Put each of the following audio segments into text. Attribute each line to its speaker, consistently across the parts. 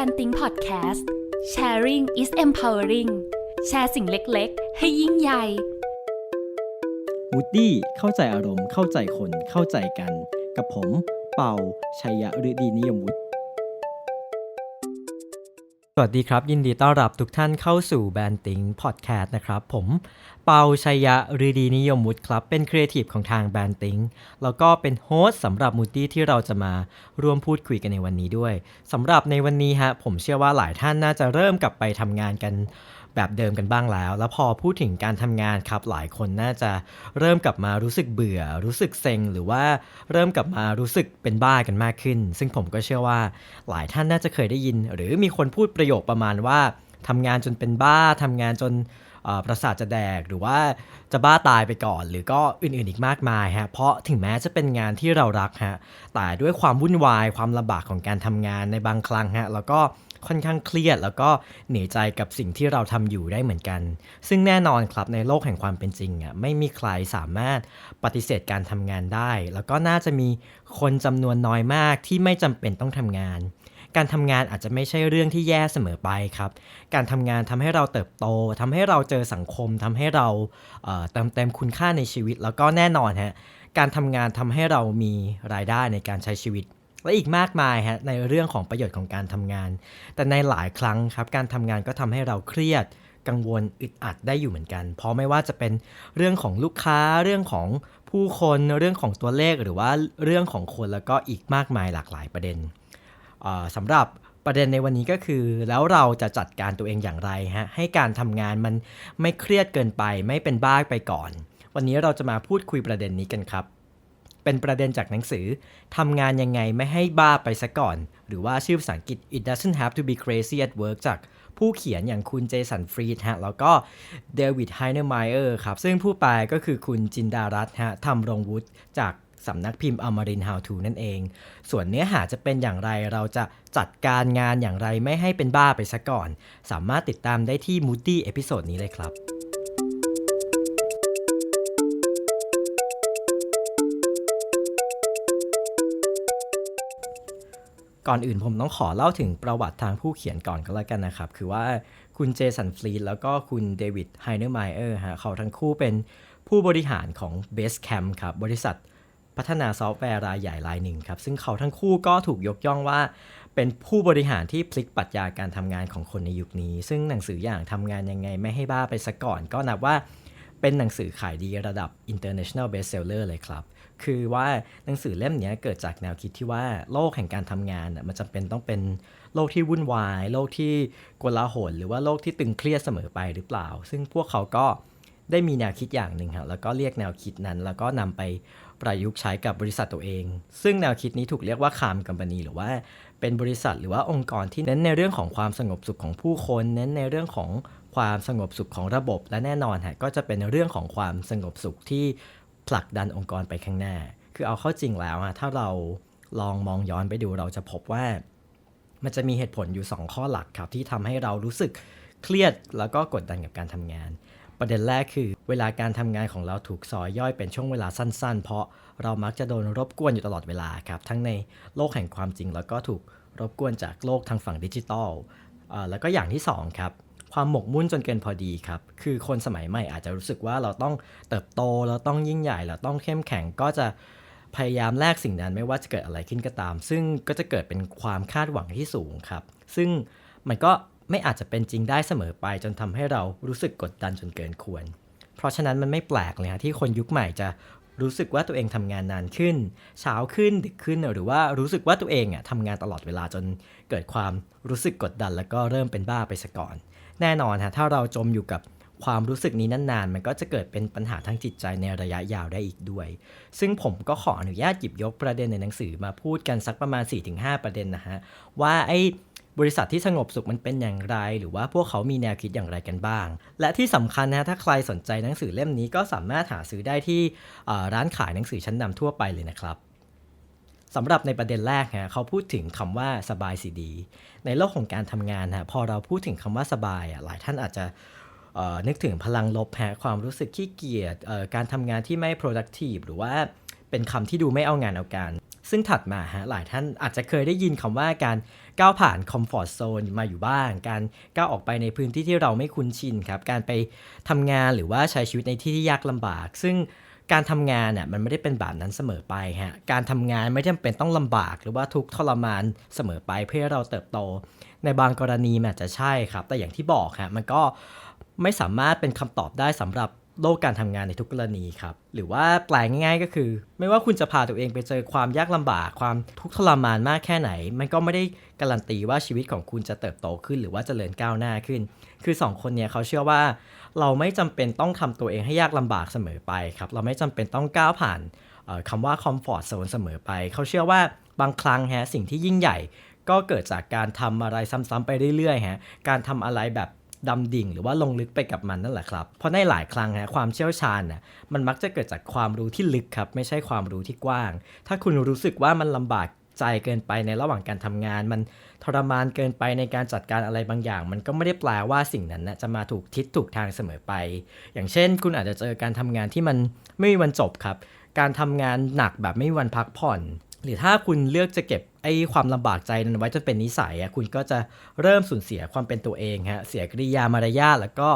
Speaker 1: Brand Think Podcast Sharing is empowering แชร์สิ่งเล็กๆ ให้ยิ่งใหญ่
Speaker 2: วูดดี้เข้าใจอารมณ์เข้าใจคนเข้าใจกัน กับผม เป่าชัยยะฤดีนิยมวุฒิ สวัสดีครับ ยินดีต้อนรับทุกท่านเข้าสู่แบนติงพอดแคสต์นะครับ ผมเปาชัยยะฤดีนิยมวุฒิครับ เป็นครีเอทีฟของทางแบนติงแล้วก็เป็นโฮสต์สำหรับมูดี้ที่เราจะมาร่วมพูดคุยกันในวันนี้ด้วยสำหรับในวันนี้ฮะผมเชื่อว่าหลายท่านน่าจะเริ่มกลับไปทำงานกันแบบเดิมกันบ้างแล้ว แล้วพอพูดถึงการทำงานครับหลายคนน่าจะเริ่มกลับมารู้สึกเบื่อ รู้สึกเซ็งหรือว่าเริ่มกลับมารู้สึกเป็นบ้ากันมากขึ้น ซึ่งผมก็เชื่อว่าหลายท่านน่าจะเคยได้ยิน หรือมีคนพูดประโยคประมาณว่าทำงานจนเป็นบ้าทำงานจนประสาทจะแดกหรือว่าจะบ้าตายไปก่อน หรือก็อื่นๆอีกมากมายฮะเพราะถึงแม้จะเป็นงานที่เรารักฮะแต่ด้วยความวุ่นวายความลำบากของการทำงานในบางครั้งฮะแล้วก็ ค่อนข้างเครียด แล้วก็เหนื่อยใจกับสิ่งที่เราทำอยู่ได้เหมือนกัน ซึ่งแน่นอนครับในโลกแห่งความเป็นจริงอะไม่มีใครสามารถปฏิเสธการทำงานได้ แล้วก็น่าจะมีคนจำนวนน้อยมากที่ไม่จำเป็นต้องทำงาน การทำงานอาจจะไม่ใช่เรื่องที่แย่เสมอไปครับ การทำงานทำให้เราเติบโตทำให้เราเจอสังคมทำให้เราเเติมเต็มคุณค่าในชีวิต แล้วก็แน่นอนฮะการทำงานทำให้เรามีรายได้ในการใช้ชีวิต และอีกมากมายฮะในเรื่องของประโยชน์ของการทำงาน แต่ในหลายครั้งครับการทำงานก็ทำให้เราเครียด กังวลอึดอัดได้อยู่เหมือนกัน เพราะไม่ว่าจะเป็นเรื่องของลูกค้าเรื่องของผู้คนเรื่องของตัวเลขหรือว่าเรื่องของคนแล้วก็อีกมากมายหลากหลายประเด็นสำหรับประเด็นในวันนี้ก็คือ แล้วเราจะจัดการตัวเองอย่างไรฮะให้การทำงานมันไม่เครียดเกินไป ไม่เป็นบ้าไปก่อน วันนี้เราจะมาพูดคุยประเด็นนี้กันครับ เป็นประเด็นจากหนังสือทำงานยังไงไม่ให้บ้าไปซะก่อน หรือว่าชื่อภาษาอังกฤษ It doesn't have to be crazy at work จากผู้เขียนอย่างคุณเจสันฟรีดฮะแล้วก็เดวิดไฮเนอร์ไมเออร์ครับ ซึ่งผู้แปลก็คือคุณจินดารัตฮะทำรงวุฒิจากสำนักพิมพ์อมริน How to นั่นเอง ส่วนเนื้อหาจะเป็นอย่างไรเราจะจัดการงานอย่างไรไม่ให้เป็นบ้าไปซะก่อน สามารถติดตามได้ที่ Moody เอพิโซดนี้เลยครับ ก่อนอื่นผมต้องขอเล่าถึงประวัติทางผู้เขียนก่อนก็แล้วกันนะครับ คือว่าคุณเจสันฟลีดแล้วก็คุณเดวิดไฮเนอร์ไมเออร์ฮะเขาทั้งคู่เป็นผู้บริหารของ Basecamp ครับ บริษัทพัฒนาซอฟต์แวร์รายใหญ่รายหนึ่งครับ ซึ่งเขาทั้งคู่ก็ถูกยกย่องว่า เป็นผู้บริหารที่พลิกปรัชญาการทำงานของคนในยุคนี้ ซึ่งหนังสืออย่างทำงานยังไงไม่ให้บ้าไปซะก่อน ก็นับว่าเป็นหนังสือขายดีระดับ international bestseller เลยครับ คือว่าหนังสือเล่มนี้เกิดจากแนวคิดที่ว่าโลกแห่งการทำงานมันจำเป็นต้องเป็นโลกที่วุ่นวาย โลกที่กลาหลหรือว่าโลกที่ตึงเครียดเสมอไปหรือเปล่า ซึ่งพวกเขาก็ได้มีแนวคิดอย่างหนึ่งครับแล้วก็เรียกแนวคิดนั้น แล้วก็นำไปประยุกต์ใช้กับบริษัทตัวเอง ซึ่งแนวคิดนี้ถูกเรียกว่าคามกัมปานีหรือว่าเป็นบริษัทหรือว่าองค์กรที่เน้นในเรื่องของความสงบสุขของผู้คน เน้นในเรื่องของความสงบสุขของระบบ และแน่นอนฮะก็จะเป็นเรื่องของความสงบสุขที่ ผลักดันองค์กรไปข้างหน้า คือเอาเข้าจริงแล้วอะถ้าเราลองมองย้อนไปดูเราจะพบว่า มันจะมีเหตุผลอยู่ 2 ข้อหลักครับ ที่ทำให้เรารู้สึกเครียดแล้วก็กดดันกับการทำงาน ประเด็นแรกคือ เวลาการทำงานของเราถูกซอยย่อยเป็นช่วงเวลาสั้นๆ เพราะเรามักจะโดนรบกวนอยู่ตลอดเวลาครับทั้งในโลกแห่งความจริง แล้วก็ถูกรบกวนจากโลกทางฝั่งดิจิทัลแล้วก็อย่างที่สองครับ ความหมกมุ่นจนเกินพอดีครับ คือคนสมัยใหม่อาจจะรู้สึกว่าเราต้องเติบโต เราต้องยิ่งใหญ่ เราต้องเข้มแข็ง ก็จะพยายามแลกสิ่งนั้นไม่ว่าจะเกิดอะไรขึ้นก็ตาม ซึ่งก็จะเกิดเป็นความคาดหวังที่สูงครับ ซึ่งมันก็ไม่อาจจะเป็นจริงได้เสมอไป จนทำให้เรารู้สึกกดดันจนเกินควร เพราะฉะนั้นมันไม่แปลกเลยฮะที่คนยุคใหม่จะรู้สึกว่าตัวเองทำงานนานขึ้น เช้าขึ้นดึกขึ้นหรือว่ารู้สึกว่าตัวเองอะทำงานตลอดเวลาจนเกิดความรู้สึกกดดัน แล้วก็เริ่มเป็นบ้าไปซะก่อน แน่นอนฮะถ้าเราจมอยู่กับความรู้สึกนี้นานๆ มันก็จะเกิดเป็นปัญหาทางจิตใจในระยะยาวได้อีกด้วย ซึ่งผมก็ขออนุญาตหยิบยกประเด็นในหนังสือมาพูดกันสักประมาณ 4-5 ประเด็นนะฮะ ว่าไอ้บริษัทที่สงบสุขมันเป็นอย่างไร หรือว่าพวกเขามีแนวคิดอย่างไรกันบ้าง และที่สำคัญนะถ้าใครสนใจหนังสือเล่มนี้ก็สามารถหาซื้อได้ที่ร้านขายหนังสือชั้นนำทั่วไปเลยนะครับ สำหรับในประเด็นแรกฮะเขาพูดถึงคำว่าสบายสิดี ในโลกของการทำงานฮะพอเราพูดถึงคำว่าสบายอะหลายท่านอาจจะนึกถึงพลังลบฮะความรู้สึกขี้เกียจการทำงานที่ไม่ productive หรือว่าเป็นคำที่ดูไม่เอางานเอาการ ซึ่งถัดมาฮะหลายท่านอาจจะเคยได้ยินคำว่าการก้าวผ่านคอมฟอร์ z โซนมาอยู่บ้าง การก้าวออกไปในพื้นที่ที่เราไม่คุ้นชินครับ การไปทำงานหรือว่าใช้ชีวิตในที่ที่ยากลำบาก ซึ่ง การทำงานน่ะมันไม่ได้เป็นแบบนั้นเสมอไปฮะการทำงานไม่จำเป็นต้องลำบาก หรือว่าทุกทรมานเสมอไปเพื่อเราเติบโต ในบางกรณีมันอาจจะใช่ครับ แต่อย่างที่บอกฮะมันก็ไม่สามารถเป็นคำตอบได้สำหรับโลกการทำงานในทุกกรณีครับ หรือว่าแปลง่ายๆก็คือ ไม่ว่าคุณจะพาตัวเองไปเจอความยากลำบากความทุกข์ทรมานมากแค่ไหน มันก็ไม่ได้การันตีว่าชีวิตของคุณจะเติบโตขึ้น หรือว่าจเจริญก้าวหน้าขึ้น คือสองคนเนี่ยเขาเชื่อว่า เราไม่จำเป็นต้องทำตัวเองให้ยากลำบากเสมอไปครับ เราไม่จำเป็นต้องก้าวผ่านเอ่อคำว่า comfort zone เสมอไป เขาเชื่อว่าบางครั้งฮะสิ่งที่ยิ่งใหญ่ ก็เกิดจากการทำอะไรซ้ำๆไปเรื่อยๆฮะการทำอะไรแบบดำดิ่งหรือว่าลงลึกไปกับมันนั่นแหละครับ เพราะในหลายครั้งฮะความเชี่ยวชาญน่ะมันมักจะเกิดจากความรู้ที่ลึกครับ ไม่ใช่ความรู้ที่กว้าง ถ้าคุณรู้สึกว่ามันลำบาก ใจเกินไปในระหว่างการทำงาน มันทรมานเกินไปในการจัดการอะไรบางอย่าง มันก็ไม่ได้แปลว่าสิ่งนั้นนะจะมาถูกทิศถูกทางเสมอไป อย่างเช่น คุณอาจจะเจอการทำงานที่มันไม่มีวันจบครับ การทำงานหนักแบบไม่มีวันพักผ่อน หรือถ้าคุณเลือกจะเก็บไอ้ความลำบากใจนั้นไว้จนเป็นนิสัยอะคุณก็จะเริ่มสูญเสียความเป็นตัวเองฮะเสียกริยามารยาทแล้วก็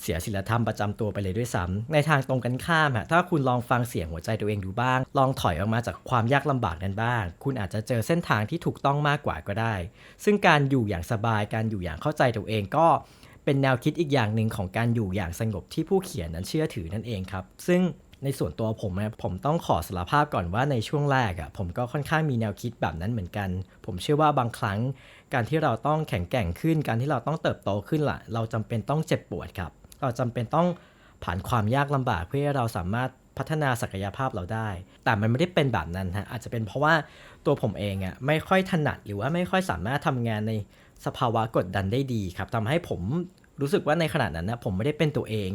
Speaker 2: เสียศีลธรรมประจำตัวไปเลยด้วยซ้ำในทางตรงกันข้ามฮะถ้าคุณลองฟังเสียงหัวใจตัวเองดูบ้าง ลองถอยออกมาจากความยากลำบากนั้นบ้าง คุณอาจจะเจอเส้นทางที่ถูกต้องมากกว่าก็ได้ ซึ่งการอยู่อย่างสบายการอยู่อย่างเข้าใจตัวเองก็เป็นแนวคิดอีกอย่างหนึ่งของการอยู่อย่างสงบที่ผู้เขียนนั้นเชื่อถือนั่นเองครับ ซึ่งในส่วนตัวผมนะผมต้องขอสารภาพก่อนว่าในช่วงแรกอะ่ะผมก็ค่อนข้างมีแนวคิดแบบนั้นเหมือนกัน ผมเชื่อว่าบางครั้ง การที่เราต้องแข็งแกร่งขึ้น การที่เราต้องเติบโตขึ้นล่ะ เราจำเป็นต้องเจ็บปวดครับ เราจำเป็นต้องผ่านความยากลำบากเพื่อให้เราสามารถพัฒนาศักยภาพเราได้ แต่มันไม่ได้เป็นแบบนั้นฮะ อาจจะเป็นเพราะว่าตัวผมเองอะ่ะไม่ค่อยถนัดหรือว่าไม่ค่อยสามารถทำงานในสภาวะกดดันได้ดีครับทำให้ผมรู้สึกว่าในขณะนั้นนะผมไม่ได้เป็นตัวเอง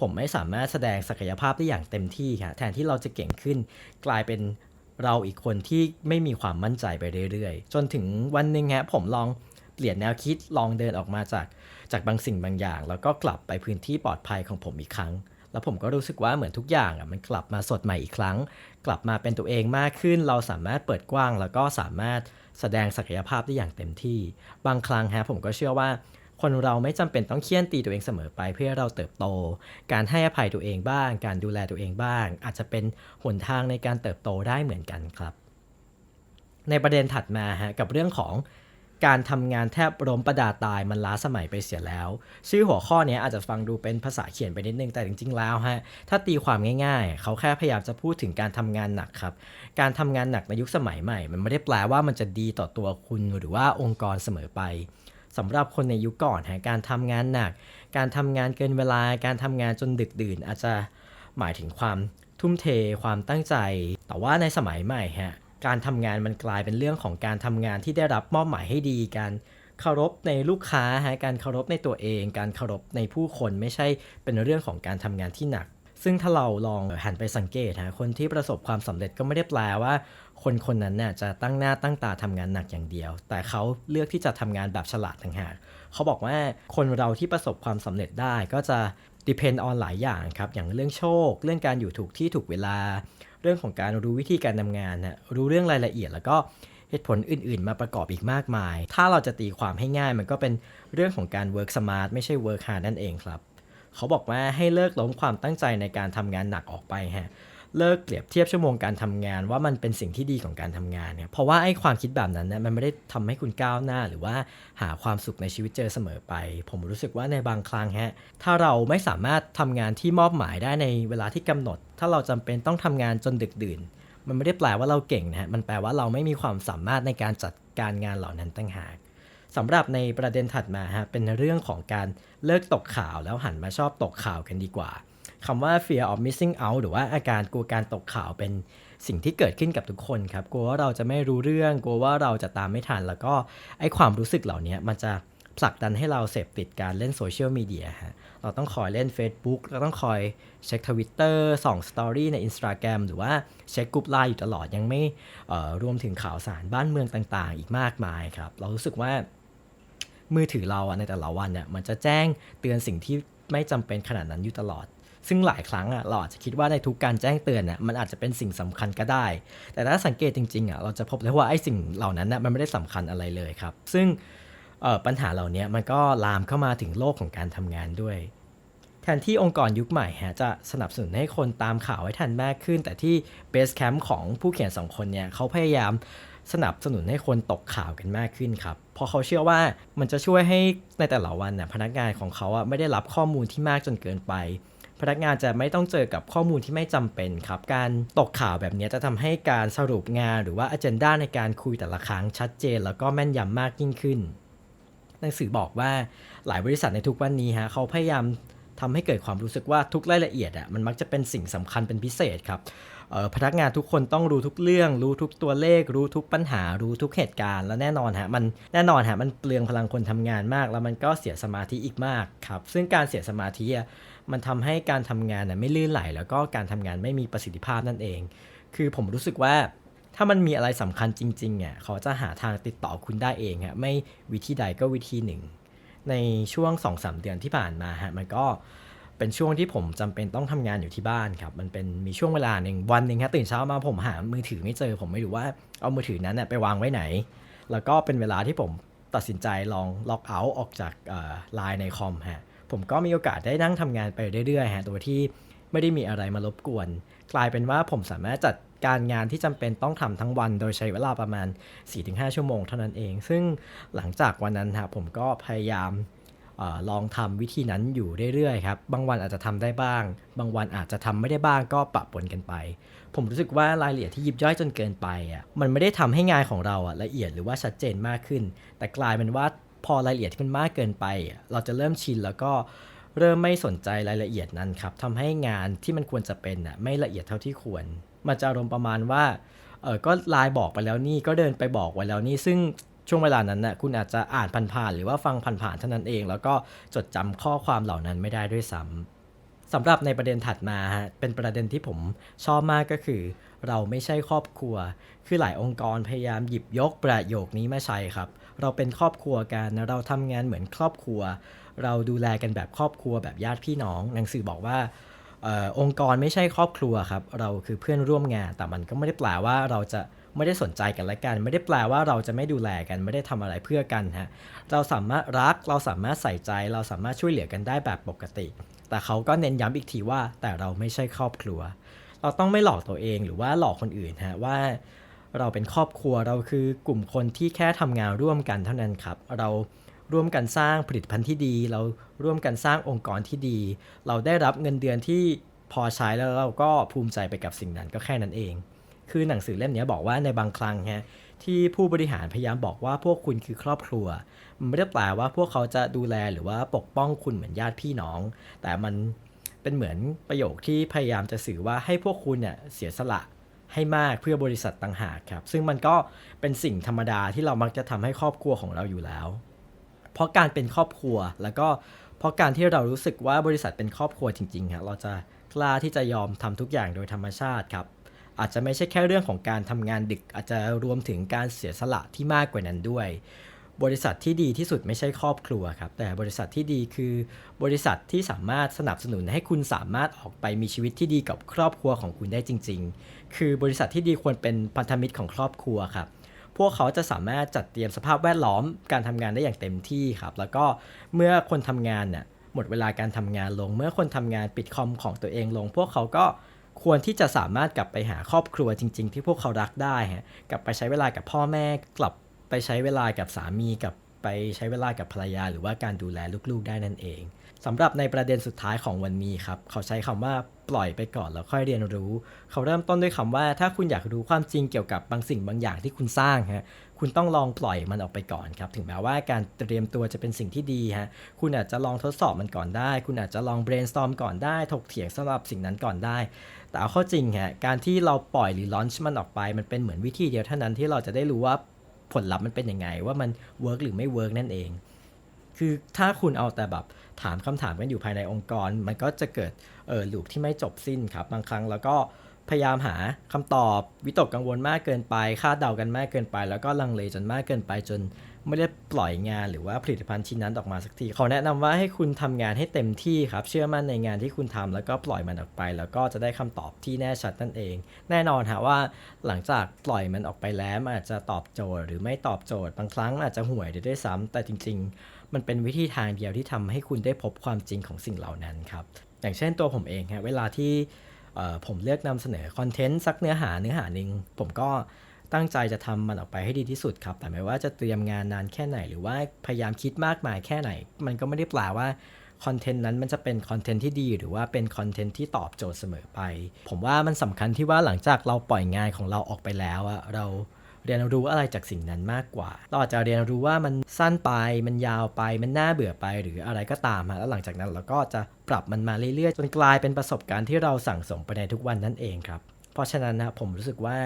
Speaker 2: ผมไม่สามารถแสดงศักยภาพได้อย่างเต็มที่ค่ะแทนที่เราจะเก่งขึ้น กลายเป็นเราอีกคนที่ไม่มีความมั่นใจไปเรื่อยๆ จนถึงวันหนึ่งฮะผมลองเปลี่ยนแนวคิดลองเดินออกมาจาก จากบางสิ่งบางอย่าง แล้วก็กลับไปพื้นที่ปลอดภัยของผมอีกครั้ง แล้วผมก็รู้สึกว่าเหมือนทุกอย่างอะมันกลับมาสดใหม่อีกครั้ง กลับมาเป็นตัวเองมากขึ้น เราสามารถเปิดกว้าง แล้วก็สามารถแสดงศักยภาพได้อย่างเต็มที่ บางครั้งฮะผมก็เชื่อว่า คนเราไม่จำเป็นต้องเคี่ยนตีตัวเองเสมอไปเพื่อเราเติบโต การให้อภัยตัวเองบ้าง การดูแลตัวเองบ้าง อาจจะเป็นหนทางในการเติบโตได้เหมือนกันครับ ในประเด็นถัดมาฮะกับเรื่องของ การทำงานแทบล้มประดาตายมันล้าสมัยไปเสียแล้ว ชื่อหัวข้อนี้อาจจะฟังดูเป็นภาษาเขียนไปนิดนึงแต่จริงๆแล้วฮะถ้าตีความง่ายๆ เขาแค่พยายามจะพูดถึงการทำงานหนักครับ การทำงานหนักในยุคสมัยใหม่ มันไม่ได้แปลว่ามันจะดีต่อตัวคุณหรือว่าองค์กรเสมอไปสำหรับคนในยุคก่อนฮะการทำงานหนัก การทำงานเกินเวลา การทำงานจนดึกดื่น อาจจะหมายถึงความทุ่มเทความตั้งใจ แต่ว่าในสมัยใหม่ฮะ การทำงานมันกลายเป็นเรื่องของการทำงานที่ได้รับมอบหมายให้ดีการเคารพในลูกค้าฮะการเคารพในตัวเอง การเคารพในผู้คนไม่ใช่เป็นเรื่องของการทำงานที่หนัก ซึ่งถ้าเราลองหันไปสังเกตฮะคนที่ประสบความสำเร็จก็ไม่ได้แปลว่า คนคนนั้นน่ะจะตั้งหน้าตั้งตาทำงานหนักอย่างเดียว แต่เขาเลือกที่จะทำงานแบบฉลาดต่างหากเขาบอกว่าคนเราที่ประสบความสำเร็จได้ก็จะ depend on หลายอย่างครับ อย่างเรื่องโชค เรื่องการอยู่ถูกที่ถูกเวลา เรื่องของการรู้วิธีการทำงานนะรู้เรื่องรายละเอียดแล้วก็เหตุผลอื่น ๆ มาประกอบอีกมากมาย ถ้าเราจะตีความให้ง่ายมันก็เป็นเรื่องของการ work smart ไม่ใช่ work hard นั่นเองครับ เขาบอกว่าให้เลิกล้มความตั้งใจในการทำงานหนักออกไปฮะ เลิกเปรียบเทียบชั่วโมงการทำงาน ว่ามันเป็นสิ่งที่ดีของการทำงานเนี่ยเพราะว่าไอ้ความคิดแบบนั้นเนี่ยมันไม่ได้ทำให้คุณก้าวหน้า หรือว่าหาความสุขในชีวิตเจอเสมอไป ผมรู้สึกว่าในบางครั้งฮะถ้าเราไม่สามารถทำงานที่มอบหมายได้ในเวลาที่กำหนด ถ้าเราจำเป็นต้องทำงานจนดึกดื่น มันไม่ได้แปลว่าเราเก่งนะฮะมันแปลว่าเราไม่มีความสามารถในการจัดการงานเหล่านั้นตั้งหากสำหรับในประเด็นถัดมาฮะเป็นเรื่องของการเลิกตกข่าวแล้วหันมาชอบตกข่าวกันดีกว่า คำว่า fear of missing out หรือว่าอาการกลัวการตกข่าวเป็นสิ่งที่เกิดขึ้นกับทุกคนครับกลัวว่าเราจะไม่รู้เรื่องกลัวว่าเราจะตามไม่ทัน แล้วก็ไอความรู้สึกเหล่านี้มันจะผลักดันให้เราเสพติดการเล่นโซเชียลมีเดียฮะเราต้องคอยเล่น Facebook เราต้องคอยเช็คทวิตเตอร์ส่องสตอรี่ใน Instagram หรือว่าเช็คกลุ่มไลน์อยู่ตลอดยังไม่เอ่อรวมถึงข่าวสารบ้านเมืองต่างๆ อีกมากมายครับ เรารู้สึกว่ามือถือเราในแต่ละวันเนี่ยมันจะแจ้งเตือนสิ่งที่ไม่จำเป็นขนาดนั้นอยู่ตลอด ซึ่งหลายครั้งอะเราอาจจะคิดว่าในทุกการแจ้งเตือนอะมันอาจจะเป็นสิ่งสำคัญก็ได้ แต่ถ้าสังเกตจริงๆอะเราจะพบเลยว่าไอ้สิ่งเหล่านั้นน่ะมันไม่ได้สำคัญอะไรเลยครับ ซึ่งปัญหาเหล่านี้มันก็ลามเข้ามาถึงโลกของการทำงานด้วยแทนที่องค์กรยุคใหม่ฮะจะสนับสนุนให้คนตามข่าวให้ทันมากขึ้น แต่ที่เบสแคมป์ของผู้เขียนสองคนเนี่ยเขาพยายามสนับสนุนให้คนตกข่าวกันมากขึ้นครับเพราะเขาเชื่อว่ามันจะช่วยให้ในแต่ละวันน่ะพนักงานของเขาอะไม่ได้รับข้อมูลที่มากจนเกินไป พนักงานจะไม่ต้องเจอกับข้อมูลที่ไม่จำเป็นครับ การตกข่าวแบบนี้จะทำให้การสรุปงานหรือว่าอ g e n d a ในการคุยแต่ละครั้งชัดเจน แล้วก็แม่นยำมากยิ่งขึ้น หนังสือบอกว่าหลายบริษัทในทุกวันนี้ฮะเขาพยายามทำให้เกิดความรู้สึกว่าทุกรายละเอียดอะมันมักจะเป็นสิ่งสำคัญเป็นพิเศษครับ พนักงานทุกคนต้องรู้ทุกเรื่อง รู้ทุกตัวเลข รู้ทุกปัญหา รู้ทุกเหตุการณ์ แล้วแน่นอนฮะมันแน่นอนฮะมันเปลืองพลังคนทำงานมาก แล้วมันก็เสียสมาธิอีกมากครับซึ่งการเสียสมาธิมันทำให้การทำงานน่ะไม่ลื่นไหล แล้วก็การทำงานไม่มีประสิทธิภาพนั่นเอง คือผมรู้สึกว่าถ้ามันมีอะไรสำคัญจริงๆอะเขาจะหาทางติดต่อคุณได้เองฮะไม่วิธีใดก็วิธีหนึ่ง ในช่วง 2-3 เดือนที่ผ่านมาฮะมันก็ เป็นช่วงที่ผมจำเป็นต้องทำงานอยู่ที่บ้านครับ มันเป็นมีช่วงเวลาหนึ่งวันหนึ่งครับตื่นเช้ามาผมหามือถือไม่เจอ ผมไม่รู้ว่าเอามือถือนั้นน่ะไปวางไว้ไหน แล้วก็เป็นเวลาที่ผมตัดสินใจลองล็อกเอาท์ออกจากไลน์ในคอมฮะผมก็มีโอกาสได้นั่งทำงานไปเรื่อยๆฮะโดยที่ไม่ได้มีอะไรมารบกวน กลายเป็นว่าผมสามารถจัดการงานที่จำเป็นต้องทำทั้งวัน โดยใช้เวลาประมาณ 4-5 ชั่วโมงเท่านั้นเอง ซึ่งหลังจากวันนั้นครับผมก็พยายาม ลองทำวิธีนั้นอยู่เรื่อยๆครับ บางวันอาจจะทำได้บ้าง บางวันอาจจะทำไม่ได้บ้างก็ปะปนกันไป ผมรู้สึกว่ารายละเอียดที่ยิบย่อยจนเกินไปอะ มันไม่ได้ทำให้งานของเราอะละเอียดหรือว่าชัดเจนมากขึ้น แต่กลายเป็นว่าพอรายละเอียดที่มันมากเกินไปอะเราจะเริ่มชินแล้วก็เริ่มไม่สนใจรายละเอียดนั้นครับทำให้งานที่มันควรจะเป็นอะไม่ละเอียดเท่าที่ควร มันจะอารมณ์ประมาณว่า เออก็ไลน์บอกไปแล้วนี่ ก็เดินไปบอกไว้แล้วนี่ ซึ่ง ช่วงเวลานั้นน่ะคุณอาจจะอ่านผ่านๆหรือว่าฟังผ่านๆเท่านั้นเอง แล้วก็จดจำข้อความเหล่านั้นไม่ได้ด้วยซ้ำสำหรับในประเด็นถัดมาฮะเป็นประเด็นที่ผมชอบมากก็คือ เราไม่ใช่ครอบครัว คือหลายองค์กรพยายามหยิบยกประโยคนี้มาใช้ครับ เราเป็นครอบครัวกันเราทำงานเหมือนครอบครัว เราดูแลกันแบบครอบครัวแบบญาติพี่น้อง หนังสือบอกว่าออองค์กรไม่ใช่ครอบครัวครับ เราคือเพื่อนร่วมงาน แต่มันก็ไม่ได้แปลว่าเราจะ ไม่ได้สนใจกันและกัน ไม่ได้แปลว่าเราจะไม่ดูแลกัน ไม่ได้ทำอะไรเพื่อกันฮะเราสามารถรักเราสามารถใส่ใจ เราสามารถช่วยเหลือกันได้แบบปกติ แต่เขาก็เน้นย้ำอีกทีว่า แต่เราไม่ใช่ครอบครัว เราต้องไม่หลอกตัวเองหรือว่าหลอกคนอื่นฮะว่าเราเป็นครอบครัวเราคือกลุ่มคนที่แค่ทำงานร่วมกันเท่านั้นครับ เราร่วมกันสร้างผลิตภัณฑ์ที่ดี เราร่วมกันสร้างองค์กรที่ดี เราได้รับเงินเดือนที่พอใช้แล้วเราก็ภูมิใจไปกับสิ่งนั้นก็แค่นั้นเอง คือหนังสือเล่มนี้บอกว่าในบางครั้งฮะที่ผู้บริหารพยายามบอกว่าพวกคุณคือครอบครัว มันไม่ได้แปลว่าพวกเขาจะดูแลหรือว่าปกป้องคุณเหมือนญาติพี่น้อง แต่มันเป็นเหมือนประโยคที่พยายามจะสื่อว่าให้พวกคุณเนี่ยเสียสละให้มากเพื่อบริษัทต่างหากครับ ซึ่งมันก็เป็นสิ่งธรรมดาที่เรามักจะทำให้ครอบครัวของเราอยู่แล้ว เพราะการเป็นครอบครัวแล้วก็เพราะการที่เรารู้สึกว่าบริษัทเป็นครอบครัวจริงๆครับเราจะกล้าที่จะยอมทำทุกอย่างโดยธรรมชาติครับ อาจจะไม่ใช่แค่เรื่องของการทำงานดึก อาจจะรวมถึงการเสียสละที่มากกว่านั้นด้วย บริษัทที่ดีที่สุดไม่ใช่ครอบครัวครับ แต่บริษัทที่ดีคือบริษัทที่สามารถสนับสนุนให้คุณสามารถออกไปมีชีวิตที่ดีกับครอบครัวของคุณได้จริง ๆ คือบริษัทที่ดีควรเป็นพันธมิตรของครอบครัวครับพวกเขาจะสามารถจัดเตรียมสภาพแวดล้อมการทำงานได้อย่างเต็มที่ครับ แล้วก็เมื่อคนทำงานน่ะหมดเวลาการทำงานลง เมื่อคนทำงานปิดคอมของตัวเองลง พวกเขาก็ ควรที่จะสามารถกลับไปหาครอบครัวจริง ๆ ที่พวกเขารักได้ฮะกลับไปใช้เวลากับพ่อแม่กลับไปใช้เวลากับสามีกับไปใช้เวลากับภรรยา หรือว่าการดูแลลูกๆได้นั่นเองสำหรับในประเด็นสุดท้ายของวันนี้ครับ เขาใช้คำว่าปล่อยไปก่อนแล้วค่อยเรียนรู้ เขาเริ่มต้นด้วยคำว่าถ้าคุณอยากรู้ความจริงเกี่ยวกับบางสิ่งบางอย่างที่คุณสร้างฮะ คุณต้องลองปล่อยมันออกไปก่อนครับ ถึงแม้ว่าการเตรียมตัวจะเป็นสิ่งที่ดีฮะ คุณอาจจะลองทดสอบมันก่อนได้ คุณอาจจะลอง brainstorm ก่อนได้ ถกเถียงสำหรับสิ่งนั้นก่อนได้ แต่เอาข้าจริงฮะ การที่เราปล่อยหรือ launch มันออกไป มันเป็นเหมือนวิธีเดียวเท่านั้นที่เราจะได้รู้ว่าผลลัพธ์มันเป็นยังไง ว่ามัน work หรือไม่ work นั่นเอง คือถ้าคุณเอาแต่แบบถามคำถามกันอยู่ภายในองค์กร มันก็จะเกิดเออลูปที่ไม่จบสิ้นครับ บางครั้งแล้วก็ พยายามหาคำตอบวิตกกังวลมากเกินไปคาดเดากันมากเกินไป แล้วก็ลังเลจนมากเกินไปจนไม่ได้ปล่อยงานหรือว่าผลิตภัณฑ์ชิ้นนั้นออกมาสักทีเขอแนะนำว่าให้คุณทำงานให้เต็มที่ครับเชื่อมั่นในงานที่คุณทำแล้วก็ปล่อยมันออกไป แล้วก็จะได้คำตอบที่แน่ชัดนั่นเอง แน่นอนฮะว่าหลังจากปล่อยมันออกไปแล้วอาจจะตอบโจทย์ หรือไม่ตอบโจทย์บางครั้งอาจจะห่วยด้วยซ้ำแต่จริง ๆ มันเป็นวิธีทางเดียวที่ทำให้คุณได้พบความจริงของสิ่งเหล่านั้นครับอย่างเช่นตัวผมเองฮะเวลาที่ ผมเลือกนำเสนอคอนเทนต์สักเนื้อหาเนื้อหาหนึ่งผมก็ตั้งใจจะทำมันออกไปให้ดีที่สุดครับ แต่ไม่ว่าจะเตรียมงานนานแค่ไหน หรือว่าพยายามคิดมากมายแค่ไหน มันก็ไม่ได้แปลว่าคอนเทนต์นั้นมันจะเป็นคอนเทนต์ที่ดี หรือว่าเป็นคอนเทนต์ที่ตอบโจทย์เสมอไป ผมว่ามันสำคัญที่ว่าหลังจากเราปล่อยงานของเราออกไปแล้วอะเรา เรียนรู้อะไรจากสิ่งนั้นมากกว่า เราอาจจะเรียนรู้ว่ามันสั้นไป มันยาวไป มันน่าเบื่อไป หรืออะไรก็ตามฮะแล้วหลังจากนั้นเราก็จะปรับมันมาเรื่อยๆ จนกลายเป็นประสบการณ์ที่เราสั่งสมไปในทุกวันนั่นเองครับ เพราะฉะนั้นนะผมรู้สึกว่า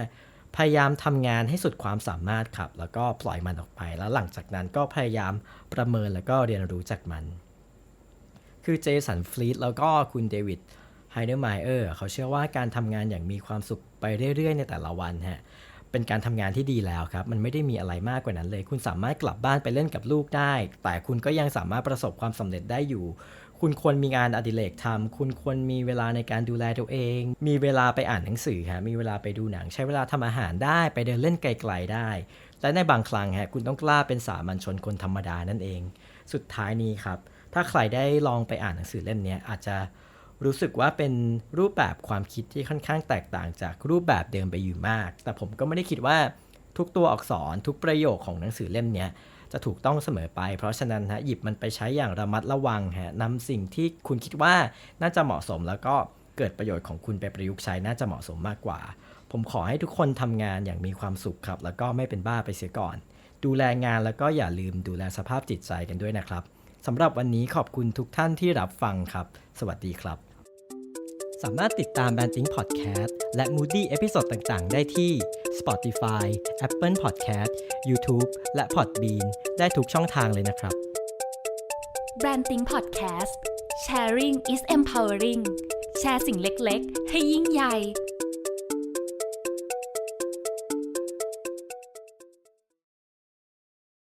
Speaker 2: พยายามทำงานให้สุดความสามารถครับ แล้วก็ปล่อยมันออกไป แล้วหลังจากนั้นก็พยายามประเมินแล้วก็เรียนรู้จากมัน คือเจสันฟลีตแล้วก็คุณเดวิดไฮเดอร์ไมเออร์เขาเชื่อว่าการทำงานอย่างมีความสุขไปเรื่อยๆ ในแต่ละวันฮะ เป็นการทำงานที่ดีแล้วครับ มันไม่ได้มีอะไรมากกว่านั้นเลย คุณสามารถกลับบ้านไปเล่นกับลูกได้ แต่คุณก็ยังสามารถประสบความสำเร็จได้อยู่ คุณควรมีงานอดิเรกทำคุณควรมีเวลาในการดูแลตัวเอง มีเวลาไปอ่านหนังสือฮะมีเวลาไปดูหนัง ใช้เวลาทำอาหารได้ไปเดินเล่นไกลๆได้ และในบางครั้งฮะคุณต้องกล้าเป็นสามัญชนคนธรรมดานั่นเอง สุดท้ายนี้ครับ ถ้าใครได้ลองไปอ่านหนังสือเล่มนี้อาจจะ รู้สึกว่าเป็นรูปแบบความคิดที่ค่อนข้างแตกต่างจากรูปแบบเดิมไปอยู่มาก แต่ผมก็ไม่ได้คิดว่าทุกตัวอักษรทุกประโยคของหนังสือเล่มนี้จะถูกต้องเสมอไป เพราะฉะนั้นฮะหยิบมันไปใช้อย่างระมัดระวังฮะนำสิ่งที่คุณคิดว่าน่าจะเหมาะสมแล้วก็เกิดประโยชน์ของคุณไปประยุกต์ใช้น่าจะเหมาะสมมากกว่า ผมขอให้ทุกคนทำงานอย่างมีความสุขครับ แล้วก็ไม่เป็นบ้าไปเสียก่อน ดูแลงานแล้วก็อย่าลืมดูแลสภาพจิตใจกันด้วยนะครับสำหรับวันนี้ขอบคุณทุกท่านที่รับฟังครับ สวัสดีครับ สามารถติดตาม b a n d i n g Podcast และ Moody เอพิโซดต่าง ๆ ได้ที่ Spotify, Apple Podcast, YouTube และ Podbean ได้ทุกช่องทางเลยนะครับ
Speaker 1: Branding Podcast Sharing is empowering แชร์สิ่งเล็ก ๆ ให้ยิ่งใหญ่